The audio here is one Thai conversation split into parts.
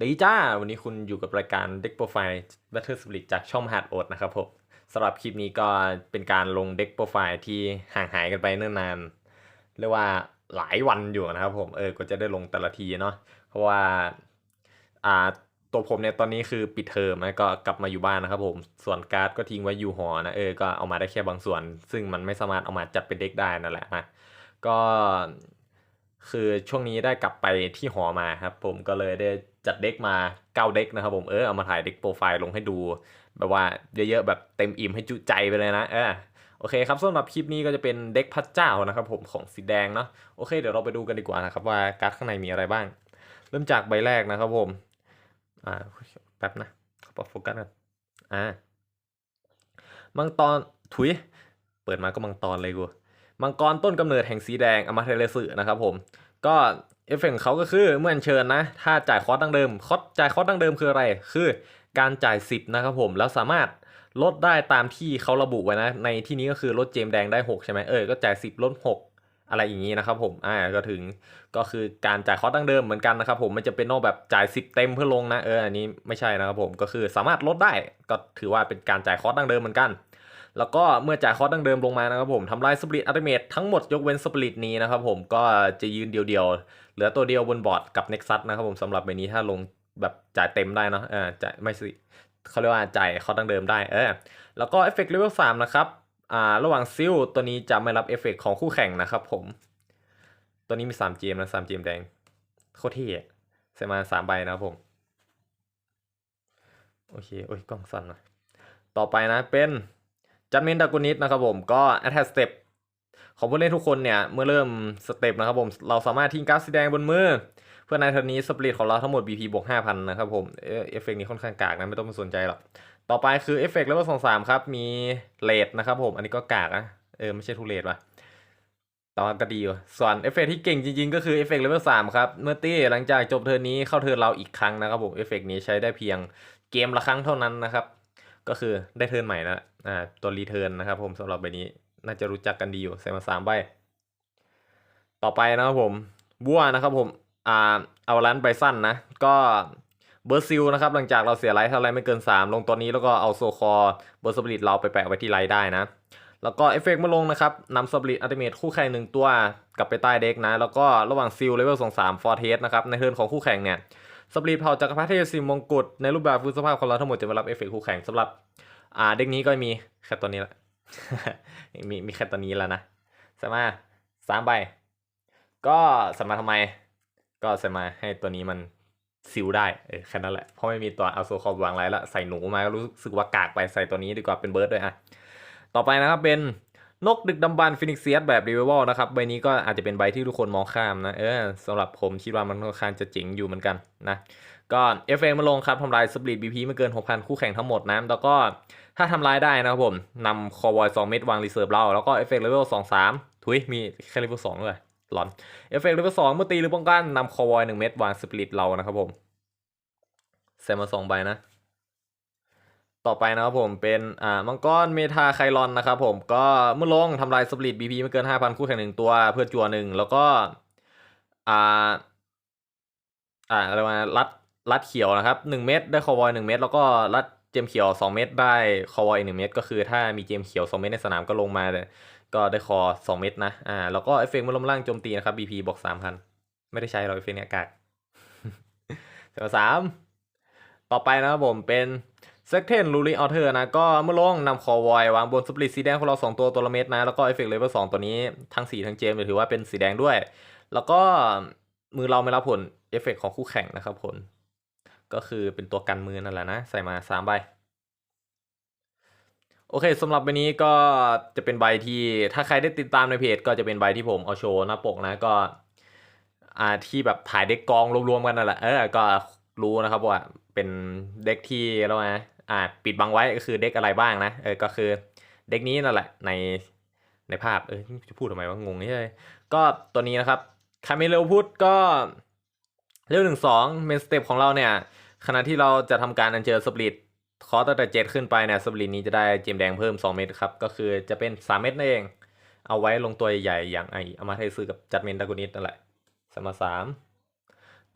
ดีจ้า วันนี้คุณอยู่กับรายการ Deck Profile Battle Spirit จากช่องหาดโอดนะครับผมสำหรับคลิปนี้ก็เป็นการลง Deck Profile ที่ห่างหายกันไปเนิ่นนาน เรียกว่าหลายวันอยู่นะครับผม เออ ก็จะได้ลงแต่ละทีเนาะ เพราะว่า อ่า ตัวผมเนี่ยตอนนี้คือปิดเทอมนะก็กลับมาอยู่บ้านนะครับผม ส่วนการ์ดก็ทิ้งไว้อยู่หอนะ เออ ก็เอามาได้แค่บางส่วน ซึ่งมันไม่สามารถเอามาจัดเป็นเด็กได้นั่นแหละนะ ก็คือช่วงนี้ได้กลับไปที่หอมาครับ ผมก็เลยได้ จัดเด็กมาเก้าเด็กนะครับผมเออเอามาถ่ายเด็กโปรไฟล์ลงให้ดู แบบว่าเยอะๆแบบเต็มอิ่มให้จุใจไปเลยนะเออโอเคครับสำหรับคลิปนี้ก็จะเป็นเด็กพระเจ้านะครับผมของสีแดงเนาะโอเค เดี๋ยวเราไปดูกันดีกว่านะครับว่าการ์ดข้างในมีอะไรบ้าง เริ่มจากใบแรกนะครับผมอ่าแป๊บนะขอโฟกัสกันอ่ามังตอนถุย เปิดมาก็มังตอนเลยกูมังกรต้นกำเนิดแห่งสีแดงอมาเทเลสึนะครับผมก็ เอฟเฟกต์ของเขาก็คือเมื่ออัญเชิญนะ ถ้าจ่ายคอร์สดังเดิมคอร์สจ่ายคอร์สดังเดิมคืออะไร คือการจ่ายสิบนะครับผมแล้วสามารถลดได้ตามที่เขาระบุไว้นะ ในที่นี้ก็คือลดเจมแดงได้ 6 ใช่ไหมเออก็จ่าย 10 ลด 6 อะไรอย่างนี้นะครับผมอ่าก็ถึงก็คือการจ่ายคอร์สดังเดิมเหมือนกันนะครับผมมันจะเป็นนอกแบบจ่าย 10 เต็มเพื่อลงนะเอออันนี้ไม่ใช่นะครับผมก็คือสามารถลดได้ก็ถือว่าเป็นการจ่ายคอร์สดังเดิมเหมือนกัน แล้วก็เมื่อจ่ายคอร์สดังเดิมลงมานะครับผมทำลายสปริตอัลติเมททั้งหมดยกเว้นสปริตนี้นะครับผมก็จะยืนเดียวๆ เหลือตัวเดียวบนบอร์ดกับ Nexus นะครับผมสำหรับใบนี้ถ้าลงแบบจ่ายเต็มได้เนาะเออจ่ายไม่สิเขาเรียกว่าจ่ายคอร์สดังเดิมได้เออแล้วก็เอฟเฟกต์เลเวลสามนะครับอ่าระหว่างซิลตัวนี้จะไม่รับเอฟเฟกต์ของคู่แข่งนะครับผมตัวนี้มี3เจมนะ3เจมแดงโคตรเท่ใส่มา3ใบนะครับผมโอเคโอ้ยกล้องสั่นหน่อยต่อไปนะเป็น จัดเมนดากนิสนะครับผมก็ attack step ของผู้เล่นทุกคนเนี่ย เมื่อเริ่มสเต็ปนะครับผม เราสามารถทิ้งการ์ดสีแดงบนมือ เพื่อในเทอร์นนี้สปริตของเราทั้งหมด BP บวก5,000 นะครับผม เออเอฟเฟกต์นี้ค่อนข้างกากนะ ไม่ต้องไปสนใจหรอก ต่อไปคือเอฟเฟกต์เลเวลสองสามครับ มีเลดนะครับผม อันนี้ก็กากนะเออ ไม่ใช่ทุเลดว่ะตอนก็ดีว่ส่วนเอฟเฟกต์ที่เก่งจริงๆ ก็คือเอฟเฟกต์เลเวลสามครับ เมื่อตี้หลังจากจบเทิร์นี้เข้าเทิร์เราอีกครั้งนะครับผมเอฟเฟกต์นี้ใช้ได้เพียงเกมละครั้งเท่านั้นนะครับ ก็คือได้เทิร์นใหม่นะอ่าตัวรีเทิร์นนะครับผมสำหรับใบนี้น่าจะรู้จักกันดีอยู่ใส่มาสามใบ ต่อไปนะครับผมบัวนะครับผมอ่าเอาลันไปสั้นนะ ก็เบอร์ซิลนะครับหลังจากเราเสียไลท์เท่าไรไม่เกิน 3 ลงตัวนี้แล้วก็เอาโซคอเบอร์สปริตเราไปแปะไว้ที่ไลท์ได้นะ แล้วก็เอฟเฟกต์มาลงนะครับนำสปริตอัลติเมทคู่แข่งหนึ่งตัวกลับไปใต้เด็กนะ แล้วก็ระหว่างซิลเลเวลสองสามฟอร์เทสนะครับในเทิร์นของคู่แข่งเนี่ย สปริตเผาจักรพรรดิเทพสิมมงกุฎในรูปแบบฟื้นสภาพของเราทั้งหมดจะมารับเอฟเฟกต์คู่แข่งสำหรับ อ่าเด็กนี้ก็มีแค่ตัวนี้ละมีมีแค่ตัวนี้แล้วนะใช่ไหมสามใบ ก็ใส่มาทำไม ก็ใส่มาให้ตัวนี้มันซิลได้เออแค่นั้นแหละ เพราะไม่มีตัวเอาโซคอลวางไรแล้วใส่หนูมาก็รู้สึกว่ากากไปใส่ตัวนี้ดีกว่าเป็นเบิร์ดด้วยอะ ต่อไปนะครับเป็น นกดึกดำบรรฟินิกเซียสแบบรีเวลนะครับใบนี้ก็อาจจะเป็นใบที่ทุกคนมองข้ามนะเออสำหรับผมคิดว่ามันค่อนข้างจะเจ๋งอยู่เหมือนกันนะก็เอฟเอมาลงครับทำลายสปริตบีพีไม่เกิน 6,000 คู่แข่งทั้งหมดนะแล้วก็ถ้าทำลายได้นะครับผมนำคอวอย2เม็ดวางรีเซิร์ฟเราแล้วก็เอฟเฟกต์เลเวล2 3ถุยมีแค่เลเวล2ด้วยหลอนเอฟเฟกต์เลเวลสองเมื่อตีหรือป้องกันนำคอวอยหนึ่งเม็ดวางสปริตเรานะครับผมใส่มาสองใบนะ ต่อไปนะครับผมเป็นอ่ามังกรเมทาไคลอนนะครับผมก็เมื่อลงทำลายสปริตบีพีไม่เกินห้าพันคู่แข่งหนึ่งตัวเพื่อจัวหนึ่งแล้วก็อ่าอ่าอะไรมารัดรัดเขียวนะครับหนึ่งเม็ดได้คอวอยหนึ่งเม็ดแล้วก็รัดเจมเขียวสองเม็ดได้คอวอยหนึ่งเม็ดก็คือถ้ามีเจมเขียวสองเม็ดในสนามก็ลงมาก็ได้คอ 2 เม็ดนะอ่าแล้วก็เอฟเฟกต์มันลมล่างโจมตีนะครับ BP บอก3,000 ไม่ได้ใช้หรอกเอฟเฟกต์เนี้ยกากเสสามต่อไปนะครับผมเป็น เซ็กเทนลูริออเทอร์นะ ก็เมื่อลงนำคอวอยวางบนสปริตสีแดงของเรา 2 ตัวตัวละเม็ดนะ แล้วก็เอฟเฟกต์เลเวล2ตัวนี้ ทั้งสีทั้งเจมถือว่าเป็นสีแดงด้วย แล้วก็มือเราไม่รับผลเอฟเฟกต์ของคู่แข่งนะครับผล ก็คือเป็นตัวกันมือนั่นแหละนะ ใส่มา3ใบโอเคสำหรับใบนี้ก็จะเป็นใบที่ถ้าใครได้ติดตามในเพจ ก็จะเป็นใบที่ผมเอาโชว์หน้าปกนะก็อ่าที่แบบถ่ายเด็กกองรวมๆกันนั่นแหละเออก็รู้นะครับว่าเป็นเด็กที่เราไง อ่าปิดบังไว้ก็คือเด็กอะไรบ้างนะเออก็คือเด็กนี้นั่นแหละในในภาพเออจะพูดทำไมว่างงนี่เลยก็ตัวนี้นะครับคาเมเลพุทก็เรื่องหนึ่งสองเมนสเต็ปของเราเนี่ย ขณะที่เราจะทำการอัญเชิญสปริตคอสตั้งแต่เจ็ดขึ้นไปเนี่ยสปริตนี้จะได้เจมแดงเพิ่ม 2 เม็ดครับ ก็คือจะเป็น 3 เม็ดนั่นเอง เอาไว้ลงตัวใหญ่ๆอย่างไอเอามาให้ซื้อกับจัดเมนดากุนิสนั่นแหละสมาสาม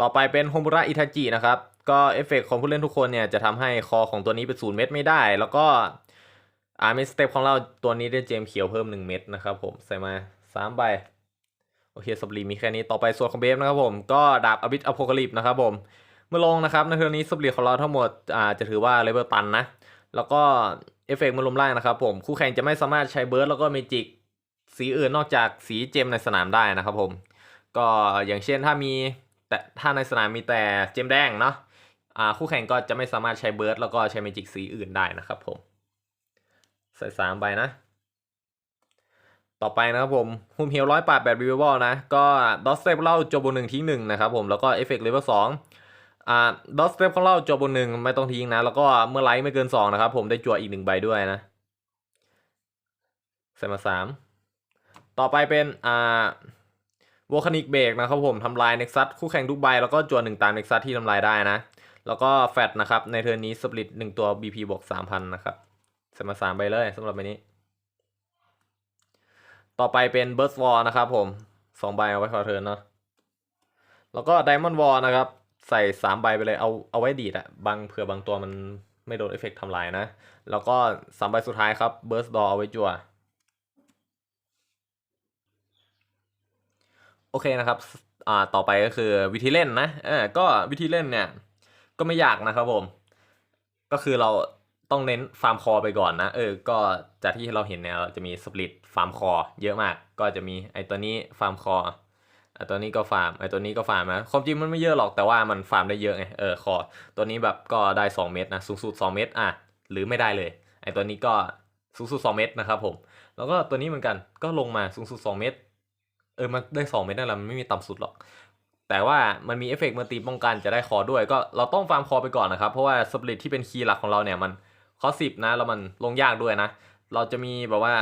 ต่อไปเป็นโฮมุระอิทาจินะครับ ก็เอฟเฟกต์ของผู้เล่นทุกคนเนี่ยจะทำให้คอของตัวนี้เป็นศูนย์เม็ดไม่ได้ แล้วก็อาร์เมสเตปของเราตัวนี้ได้เจมเขียวเพิ่ม 1 เม็ดนะครับผมใส่มา3ใบโอเคสับลีมีแค่นี้ต่อไปส่วนของเบฟนะครับผมก็ดาบอบิทอโพคลิปนะครับผมเมื่อลงนะครับในเทอร์นี้สับลีของเราทั้งหมดอ่าจะถือว่าเลเวลตันนะแล้วก็เอฟเฟกต์มันลมล่างนะครับผมคู่แข่งจะไม่สามารถใช้เบิร์ดแล้วก็เมจิกสีอื่นนอกจากสีเจมในสนามได้นะครับผมก็อย่างเช่นถ้ามีแต่ถ้าในสนามมีแต่เจมแดงเนาะ คู่แข่งก็จะไม่สามารถใช้เบิร์ดแล้วก็ใช้เมจิกสีอื่นได้นะครับผม ใส่สามใบนะ ต่อไปนะครับผมฮุมเฮลร้อยปาดแบบรีเวลนะ ก็ดอสเซปเล่าจบบนหนึ่งทิ้งหนึ่งนะครับผมแล้วก็เอฟเฟกต์เลเวลสองอ่าดอสเซปของเราจบบนหนึ่งไม่ต้องทิ้งนะ แล้วก็เมื่อไลท์ไม่เกินสองนะครับ ผมได้จั่วอีกหนึ่งใบด้วยนะ ใส่มาสามต่อไปเป็นอ่าวอลคานิกเบรกนะครับผมทำลายเน็กซัสคู่แข่งทุกใบ แล้วก็จั่วหนึ่งตามเน็กซัสที่ทำลายได้นะ แล้วก็แฟตนะครับ ในเทอร์นนี้สปลิตหนึ่งตัว BP บวกสามพันนะครับสมาสามใบเลยสำหรับใบนี้ ต่อไปเป็นเบิร์สวอลนะครับผมสองใบเอาไว้ขอเทิร์นเนาะแล้วก็ไดมอนด์วอลนะครับ ใส่สามใบไปเลยเอาเอาไว้ดีดอะบางเผื่อบางตัวมันไม่โดนเอฟเฟกต์ทำลายนะ แล้วก็สามใบสุดท้ายครับเบิร์สดอเอาไว้จั่วโอเคนะครับ อ่า ต่อไปก็คือวิธีเล่นนะเออก็วิธีเล่นเนี่ย ก็ไม่ยากนะครับผม ก็คือเราต้องเน้นฟาร์มคอไปก่อนนะ เออ ก็จากที่เราเห็นเนี่ยเราจะมีสปลิตฟาร์มคอเยอะมาก ก็จะมีไอตัวนี้ฟาร์มคอไอตัวนี้ก็ฟาร์มไอตัวนี้ก็ฟาร์มนะความจริงมันไม่เยอะหรอกแต่ว่ามันฟาร์มได้เยอะไงเออคอตัวนี้แบบก็ได้ 2 เม็ดนะสูงสุด 2 เม็ดอะหรือไม่ได้เลย ไอตัวนี้ก็สูงสุด 2 เม็ดนะครับผมแล้วก็ตัวนี้เหมือนกันก็ลงมาสูงสุด 2 เม็ดเออมันได้ 2 เม็ดนั่นแหละมันไม่มีต่ำสุดหรอก แต่ว่ามันมีเอฟเฟกต์เมื่อตีป้องกันจะได้คอด้วย ก็เราต้องฟาร์มคอไปก่อนนะครับ เพราะว่าสปริตที่เป็นคีย์หลักของเราเนี่ยมันคอสิบนะแล้วมันลงยากด้วยนะ เราจะมีแบบว่า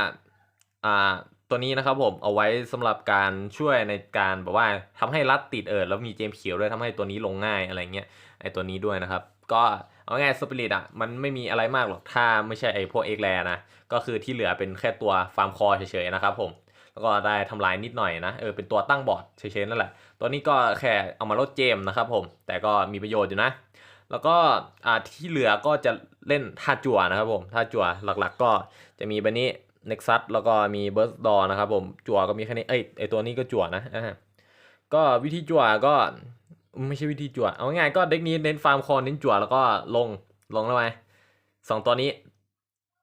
อ่าตัวนี้นะครับผมเอาไว้สำหรับการช่วยในการแบบว่าทำให้รัดติดเอิร์แล้วมีเจมเขียวด้วยทำให้ตัวนี้ลงง่ายอะไรเงี้ยไอตัวนี้ด้วยนะครับ ก็เอาง่ายสปิริตอะมันไม่มีอะไรมากหรอกถ้าไม่ใช่ไอพวกเอ็กแลนะก็คือที่เหลือเป็นแค่ตัวฟาร์มคอเฉยๆนะครับผมแล้วก็ได้ทำลายนิดหน่อยนะเออเป็นตัวตั้งบอร์ดเฉยๆนั่นแหละ ตัวนี้ก็แค่เอามาลดเจมนะครับผม แต่ก็มีประโยชน์อยู่นะ แล้วก็ที่เหลือก็จะเล่นท่าจั่วนะครับผมท่าจั่วหลักๆ ก็จะมีบันนี้ Nexus แล้วก็มี Burst Door นะครับผมจั่วก็มีแค่นี้เอ้ยไอตัวนี้ก็จั่วนะอ่าก็วิธีจั่วก็ไม่ใช่วิธีจั่วเอาง่ายๆก็เด็กนี้เน้นฟาร์มคอเน้นจั่วแล้วก็ลงลงแล้วไหมสองตัวนี้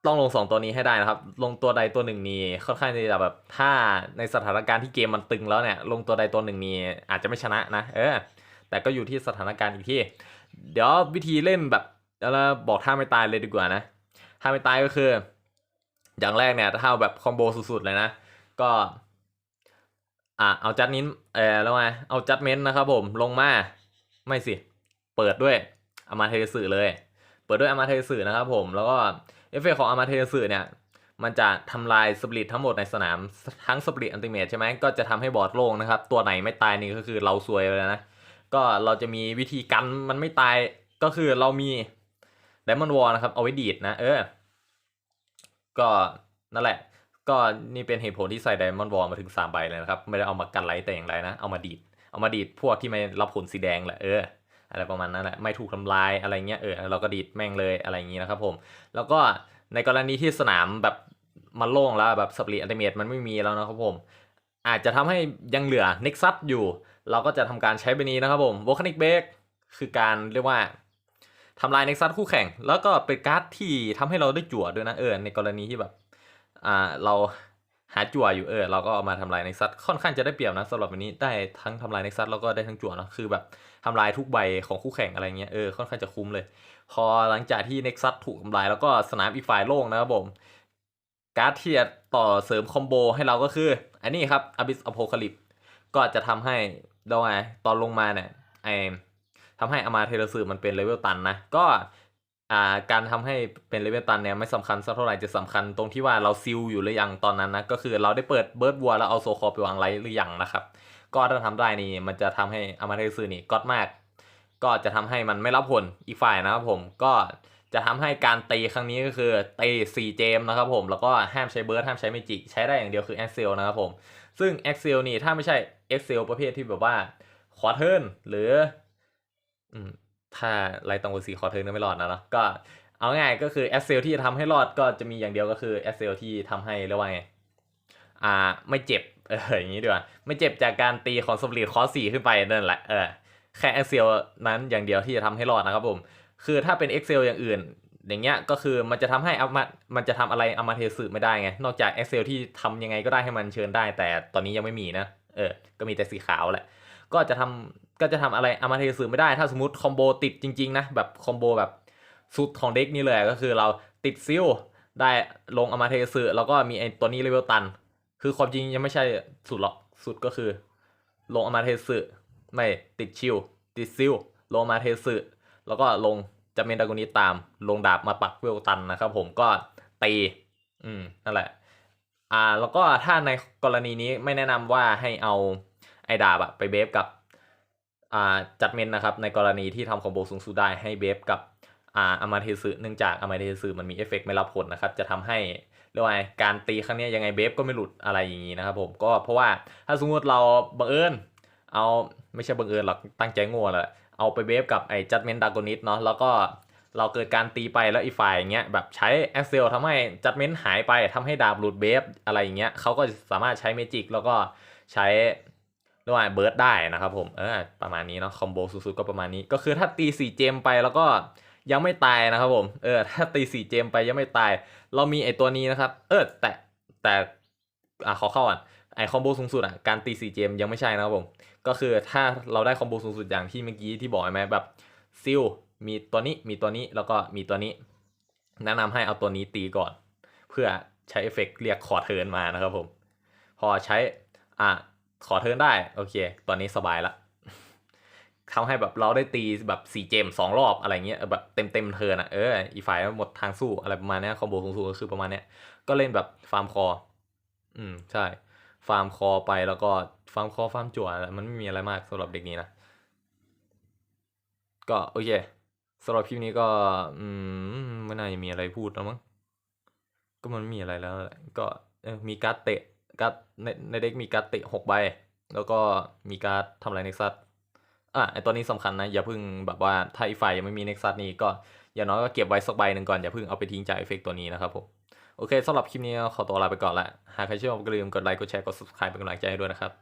ต้องลงสองตัวนี้ให้ได้นะครับ ลงตัวใดตัวหนึ่งนี่ค่อนข้างจะแบบถ้าในสถานการณ์ที่เกมมันตึงแล้วเนี่ย ลงตัวใดตัวหนึ่งนี่อาจจะไม่ชนะนะ เออ แต่ก็อยู่ที่สถานการณ์อีกที่ เดี๋ยววิธีเล่นแบบแล้วบอกท่าไม่ตายเลยดีกว่านะท่าไม่ตายก็คือ อย่างแรกเนี่ยถ้าเอาแบบคอมโบสุดๆเลยนะ ก็อะเอาจัดนิ้นเออแล้วไงเอาจัดเมนต์นะครับผมลงมาไม่สิ เปิดด้วยอามาเทสึเลย เปิดด้วยอามาเทสึนะครับผมแล้วก็ เอฟเฟกต์ของอามาเทสึเนี่ยมันจะทำลายสปริตทั้งหมดในสนามทั้งสปริตอันติเมทใช่ไหมก็จะทำให้บอร์ดโล่งนะครับ ตัวไหนไม่ตายนี่ก็คือเราซวยไปแล้วนะ ก็เราจะมีวิธีกันมันไม่ตายก็คือเรามีไดมอนด์วอลนะครับ เอาไว้ดีดนะ เออ ก็นั่นแหละ ก็นี่เป็นเหตุผลที่ใส่ไดมอนด์วอลมาถึง3ใบเลยนะครับ ไม่ได้เอามากันไลท์แต่อย่างไรนะ เอามาดีด เอามาดีดพวกที่ไม่รับผลสีแดงแหละเออ อะไรประมาณนั้นแหละไม่ถูกทำลายอะไรเงี้ยเออเราก็ดีดแม่งเลยอะไรอย่างงี้นะครับผม แล้วก็ในกรณีที่สนามแบบมันโล่งแล้วแบบสปริตอันติเมตมันไม่มีแล้วนะครับผม อาจจะทำให้ยังเหลือเน็กซัสอยู่ เราก็จะทำการใช้ใบนี้นะครับผม v o l c a n i c Break คือการเรียกว่าทำลายเน็กซัสคู่แข่ง แล้วก็เป็นการ์ดที่ทำให้เราได้จั่วด้วยนะเออในกรณีที่แบบอ่าเรา หาจั่วอยู่เออเราก็เอามาทำลายเน็กซัสค่อนข้างจะได้เปรียบนะสำหรับวันนี้ได้ทั้งทำลายเน็กซัสแล้วก็ได้ทั้งจั่วเนะคือแบบทำลายทุกใบของคู่แข่งอะไรเงี้ยเออค่อนข้างจะคุ้มเลย พอหลังจากที่เน็กซัสถูกทำลายแล้วก็สนามอีกฝ่ายโล่งนะครับผมการ์ดที่จะต่อเสริมคอมโบให้เราก็คือ อันนี้ครับ Abyss Apocalypse ก็จะทำให้เราไงตอนลงมาเนี่ยไอทำให้อามาเทเลซึมันเป็นเลเวลตันนะก็ อ่าการทำให้เป็นเลเวลตันเนี่ยไม่สำคัญสักเท่าไหร่จะสำคัญตรงที่ว่าเราซิลอยู่หรือยังตอนนั้นนะก็คือเราได้เปิดเบิร์ดวัวแล้วเอาโซคอไปวางไลท์หรือยังนะครับ ก็ถ้าทำได้นี่มันจะทำให้อามาเทเลซึนี่ก็อดมาก ก็จะทำให้มันไม่รับผลอีกฝ่ายนะครับผมก็จะทำให้การตีครั้งนี้ก็คือตี4เจมนะครับผมแล้วก็ห้ามใช้เบิร์ดห้ามใช้เมจิใช้ได้อย่างเดียวคือแอ x เซลนะครับผมซึ่ง Excel นี่ถ้าไม่ใช่ Excel ประเภทที่แบบว่าขอเทิร์นหรือ ถ้าไล่ตรงกับสีคอเทิร์นไม่รอดนะเนาะก็เอาง่ายก็คือแอสเซลที่จะทำให้รอดก็จะมีอย่างเดียวก็คือแอสเซลที่ทำให้เรียกว่าไงอ่าไม่เจ็บเอออย่างนี้ดีกว่าไม่เจ็บจากการตีของสปริตคอสี่ขึ้นไปนั่นแหละเออแค่แอสเซลนั้นอย่างเดียวที่จะทำให้รอดนะครับผมคือถ้าเป็น Excel อย่างอื่น อย่างเงี้ยก็คือมันจะทำให้อามามันจะทำอะไรอามาเทสึไม่ได้ไงนอกจาก Excel ที่ทำยังไงก็ได้ให้มันเชิญได้ แต่ตอนนี้ยังไม่มีนะเออก็มีแต่สีขาวแหละก็จะทำ ก็จะทำอะไรอามาเทสึไม่ได้ ถ้าสมมติคอมโบติดจริงๆนะแบบคอมโบแบบสุดของเด็กนี่เลยก็คือเราติดซิลได้ลงอามาเทสึแล้วก็มีไอตัวนี้เลเวลตัน คือความจริงยังไม่ใช่สุดหรอกสุดก็คือ ลงอามาเทสึไม่ติดชิลติดซิลลงอามาเทสึแล้วก็ลงจะเมนดากอนิตตาม ลงดาบมาปักเวลตันนะครับผมก็ตีอืมนั่นแหละอ่าแล้วก็ถ้าในกรณีนี้ไม่แนะนำว่าให้เอาไอ้ดาบอะไปเบฟกับ จัดเมนนะครับในกรณีที่ทำคอมโบสูงสุดได้ให้เบฟกับอาอามาเทสึเนื่องจากอามาเทสึมันมีเอฟเฟกต์ไม่รับผลนะครับ จะทำให้เรียกว่าไงการตีครั้งนี้ยังไงเบฟก็ไม่หลุดอะไรอย่างนี้นะครับผมก็เพราะว่าถ้าสมมติเราบังเอิญเอาไม่ใช่บังเอิญหรอกตั้งใจโง่แหละเอาไปเบฟกับไอ้จัดเมนดากอนิตเนาะแล้วก็เราเกิดการตีไปแล้วอีฝ่ายอย่างเงี้ยแบบใช้แอคเซลทำให้จัดเมนหายไปทำให้ดาบหลุดเบฟอะไรอย่างเงี้ยเขาก็สามารถใช้เมจิกแล้วก็ใช้ เรียกว่าเบิร์ดได้นะครับผมเออประมาณนี้เนาะคอมโบสุดๆก็ประมาณนี้ก็คือถ้าตีสี่เจมไปแล้วก็ยังไม่ตายนะครับผมเออถ้าตีสี่เจมไปยังไม่ตาย เรามีไอตัวนี้นะครับ เออแต่แต่อะขอเข้าอะไอคอมโบสูงสุดอะการตีสี่เจมยังไม่ใช่นะครับผมก็คือถ้าเราได้คอมโบสูงสุดอย่างที่เมื่อกี้ที่บอกไหมแบบซิลมีตัวนี้มีตัวนี้แล้วก็มีตัวนี้ แนะนำให้เอาตัวนี้ตีก่อน เพื่อใช้เอฟเฟกต์เรียกขอเทิร์นมานะครับผม พอใช้อะ ขอเทิร์นได้ โอเค ตอนนี้สบายละทำให้แบบเราได้ตีแบบสี่เจมสองรอบอะไรเงี้ยแบบเต็มเต็มเทิร์นอะเอออีฝ่ายหมดทางสู้อะไรประมาณเนี้ยคอมโบสูงสุดก็คือประมาณเนี้ยก็เล่นแบบฟาร์มคอ อืมใช่ ฟาร์มคอไปแล้วก็ฟาร์มคอฟาร์มจั่วมันไม่มีอะไรมากสำหรับเด็กนี้นะก็โอเคสำหรับคลิปนี้ก็ อืมไม่น่าจะมีอะไรพูดแล้วมั้งก็มันไม่มีอะไรแล้วก็เออมีการ์ดเตะ การ์ดในในเด็กมีการ์ดเตะหกใบ แล้วก็มีการ์ดทำลายเน็กซัสอะไอตัวนี้สำคัญนะอย่าเพิ่งแบบว่าถ้าอีฝ่ายยังไม่มีเน็กซัสนี้ก็อย่างน้อยก็เก็บไว้สักใบหนึ่งก่อนอย่าเพิ่งเอาไปทิ้งจากเอฟเฟกต์ตัวนี้นะครับผมโอเคสำหรับคลิปนี้ขอตัวลาไปก่อนละหากใครชอบก็อย่าลืมกดไลค์กดแชร์กด subscribe เป็นกำลังใจให้ด้วยนะครับ